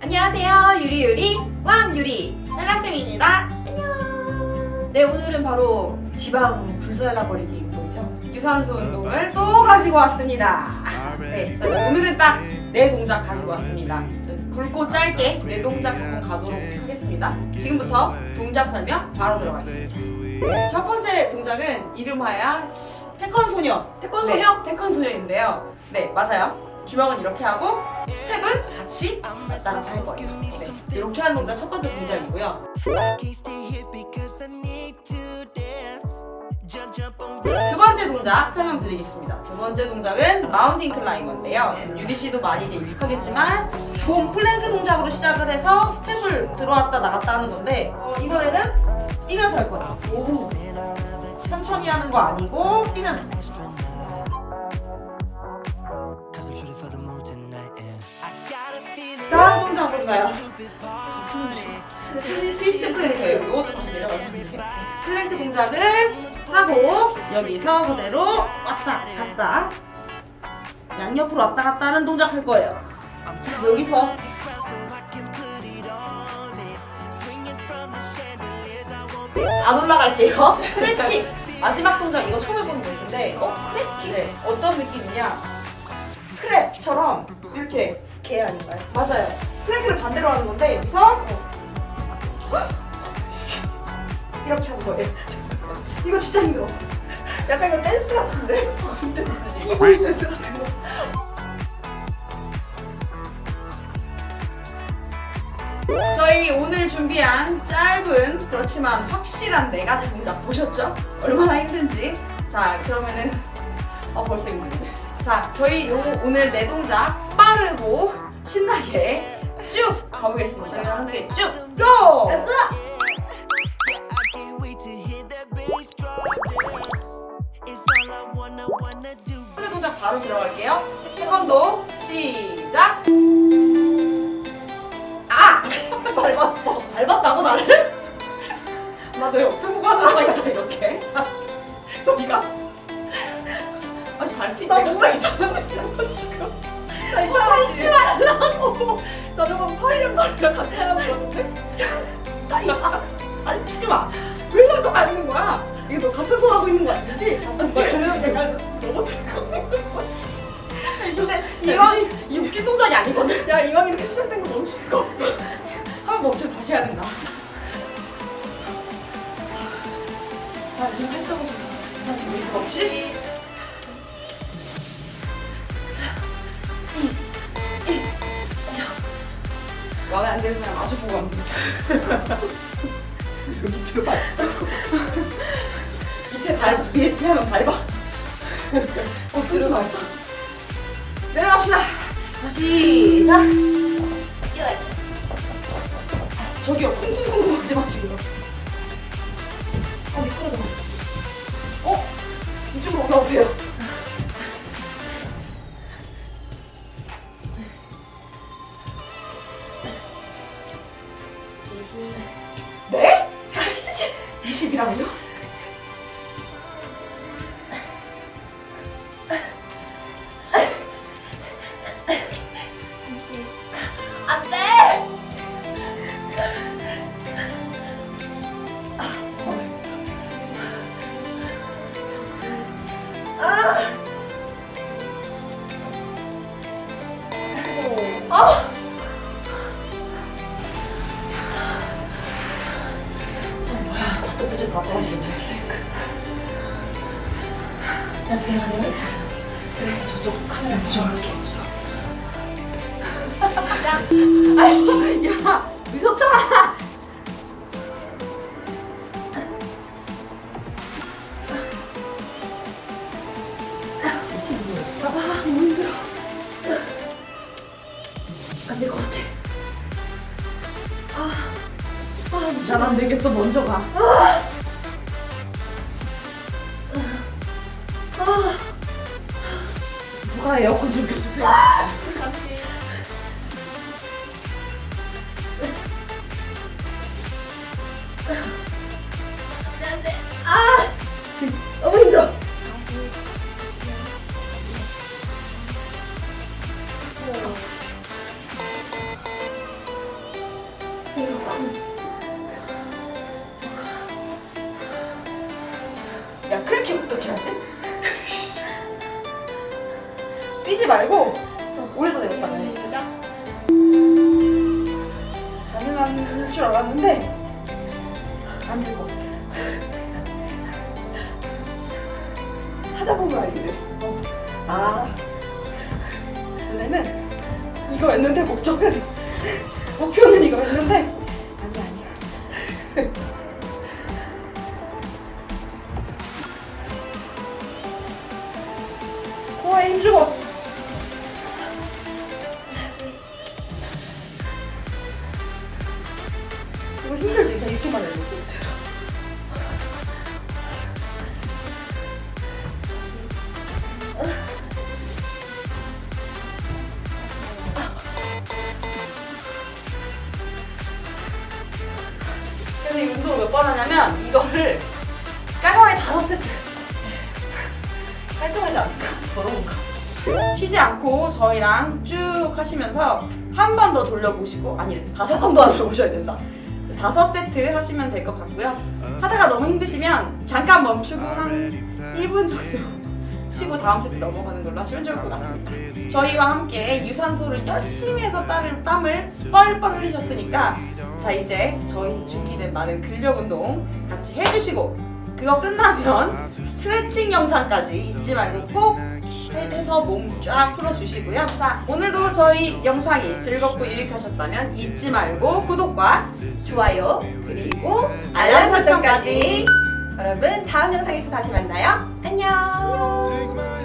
안녕하세요. 유리유리 왕유리. 헬라쌤입니다. 네, 오늘은 바로 지방 불살라버리기 운동이죠. 유산소 운동을 또 가지고 왔습니다. 네, 자, 오늘은 딱 네 동작 가지고 왔습니다. 저 굵고 짧게 네 동작 한번 가도록 하겠습니다. 지금부터 동작 설명 바로 들어가겠습니다. 네, 첫 번째 동작은 이름하여 태컨 소녀. 태컨 네. 소녀? 태컨 소녀인데요. 네, 맞아요. 주먹은 이렇게 하고 스텝은 같이 왔다 갔다 할 거예요. 네, 이렇게 하는 동작 첫 번째 동작이고요. 두 번째 동작 설명드리겠습니다. 두 번째 동작은 마운틴 클라이머인데요. 유리 씨도 많이 이제 익숙하겠지만 봄 플랭크 동작으로 시작을 해서 스텝을 들어왔다 나갔다 하는 건데 어, 이번에는 뛰면서 할 거예요. 오. 천천히 하는 거 아니고 뛰면서. Party. 스위스트 플랭크예요. 이것도 다시 내려가겠습니다. 플랭크 동작을 하고 여기서 그대로 왔다 갔다 양옆으로 왔다 갔다 하는 동작 할 거예요. 자, 여기서 안 올라갈게요. 크랩킥 마지막 동작 이거 처음 해보는 건데 어 크랩킥 네. 어떤 느낌이냐 크랩처럼 이렇게 개 아닌가요? 맞아요. 반대로 하는 건데 여기서 이렇게 하는 거예요. 이거 진짜 힘들어. 약간 이거 댄스 같은데 무슨 댄스지? 이볼 댄스 같은 거. 저희 오늘 준비한 짧은 그렇지만 확실한 네 가지 동작 보셨죠? 얼마나 힘든지. 자 그러면은 어 벌써 힘드네. 자 저희 요 오늘 네 동작 빠르고 신나게 쭉 가보겠습니다. 함께 쭉 고! Do. 첫째 동작 바로 들어갈게요. 태권도 시작. 아! 밟았어. 밟았다고 나를? 나너 옆에 보고 하는 사람이다 이렇게. 여기가. 아니 밟히. 나 뭔가 이상한데 지금. 나 이상하지 말라고. 나 저번 팔이랑 발이랑 같이 하는 거였는데. 나 이상. 밟지 마. 왜 나도 밟는 거야? 이게 너 같은 손 하고 있는 거 아니지? 아, 지금 내가 너무 뜨거워. 근데 이왕 이 웃긴 동작이 아니거든. 야 이왕 이렇게 시작된 거 멈출 수가 없어. 한번 멈춰 다시 해야 된다. 아 이거 살짝 멈지? 안 드는 사람 마주 보고 하면 돼. 여기 들어봐. 밑에 발 밑에 하면 밟아. 어 들어갔어. 내려갑시다. 시작. 뛰어야 돼. 저기요, 쿵쿵쿵쿵 하지 마시고요. 어, 미끄러져. 어? 이쪽으로 올라오세요. 네? 20이라고요? 안 돼! 아! 어 야, 그래, 저쪽 카메라 이쪽으로 이렇게 아 진짜 야 미쳤잖아 아 너무 힘들어 안 될 것 같아 아난안 되겠어 먼저 가 아, 아. 누가 에어컨 좀 켜주세요. 잠시 안돼. 아 너무 힘들어. 야 크래킹 어떻게 하지? 뛰지 말고 올려도 되겠다 네. 시작. 가능한 줄 알았는데 안 될 것 같아 하다 보면 알게 돼 어. 아 원래는 이거였는데 목적은 목표는 이거였는데 아니 아니야 코어에 힘 주고 이거를 깔끔하게 다섯 세트. 깔끔하지 않을까? 더러운가? 쉬지 않고 저희랑 쭉 하시면서 한 번 더 돌려보시고 아니 다섯 번더 돌려보셔야 된다. 다섯 세트 하시면 될 것 같고요. 하다가 너무 힘드시면 잠깐 멈추고 한 1분 정도 쉬고 다음 세트 넘어가는 걸로 하시면 좋을 것 같습니다. 저희와 함께 유산소를 열심히 해서 땀을, 땀을 뻘뻘 흘리셨으니까 자 이제 저희 준비된 많은 근력 운동 같이 해주시고 그거 끝나면 스트레칭 영상까지 잊지 말고 꼭 해서 몸 쫙 풀어주시고요. 자 오늘도 저희 영상이 즐겁고 유익하셨다면 잊지 말고 구독과 좋아요. 그리고 알람 설정까지. 여러분 다음 영상에서 다시 만나요. 안녕.